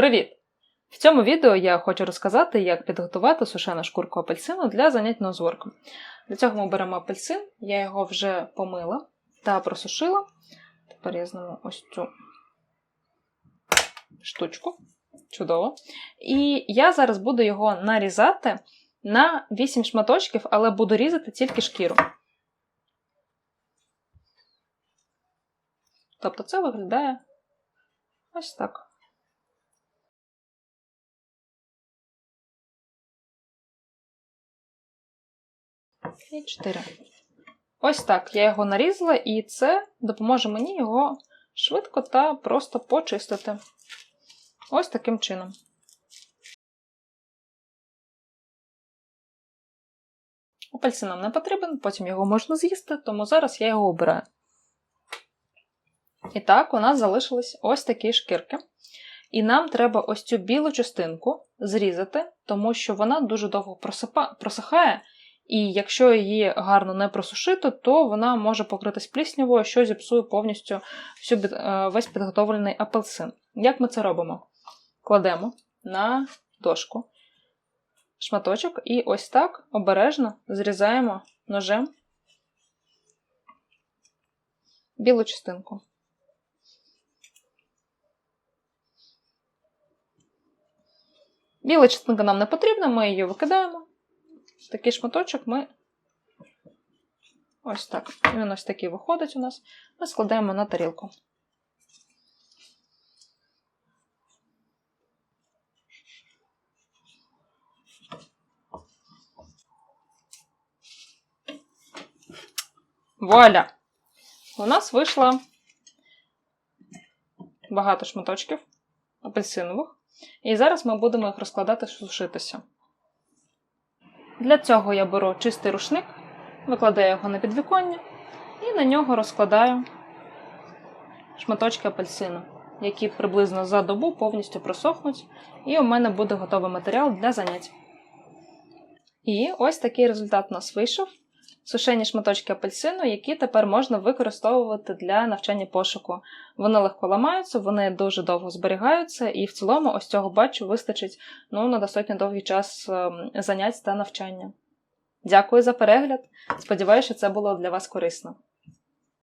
Привіт! В цьому відео я хочу розказати, як підготувати сушену шкурку апельсину для занять нозворком. Для цього ми беремо апельсин, я його вже помила та просушила. Тепер я зніму ось цю штучку. Чудово. І я зараз буду його нарізати на 8 шматочків, але буду різати тільки шкіру. Тобто це виглядає ось так. І 4. Ось так я його нарізала, і це допоможе мені його швидко та просто почистити. Ось таким чином. Апельсин нам не потрібен, потім його можна з'їсти, тому зараз я його обираю. І так, у нас залишились ось такі шкірки. І нам треба ось цю білу частинку зрізати, тому що вона дуже довго просипа... просихає, і якщо її гарно не просушити, то вона може покритись пліснявою, що зіпсує повністю всю, е, весь підготовлений апельсин. Як ми це робимо? Кладемо на дошку шматочок і ось так обережно зрізаємо ножем білу частинку. Біла частинка нам не потрібна, ми її викидаємо. Такий шматочок ми ось так. Він ось такий виходить у нас. Ми складаємо на тарілку. Вуаля! У нас вийшло багато шматочків апельсинових. І зараз ми будемо їх розкладати сушитися. Для цього я беру чистий рушник, викладаю його на підвіконня і на нього розкладаю шматочки апельсину, які приблизно за добу повністю просохнуть, і у мене буде готовий матеріал для занять. І ось такий результат у нас вийшов. Сушені шматочки апельсину, які тепер можна використовувати для навчання пошуку. Вони легко ламаються, вони дуже довго зберігаються, і в цілому, ось цього бачу, вистачить ну, на достатньо довгий час ем, занять та навчання. Дякую за перегляд. Сподіваюся, що це було для вас корисно.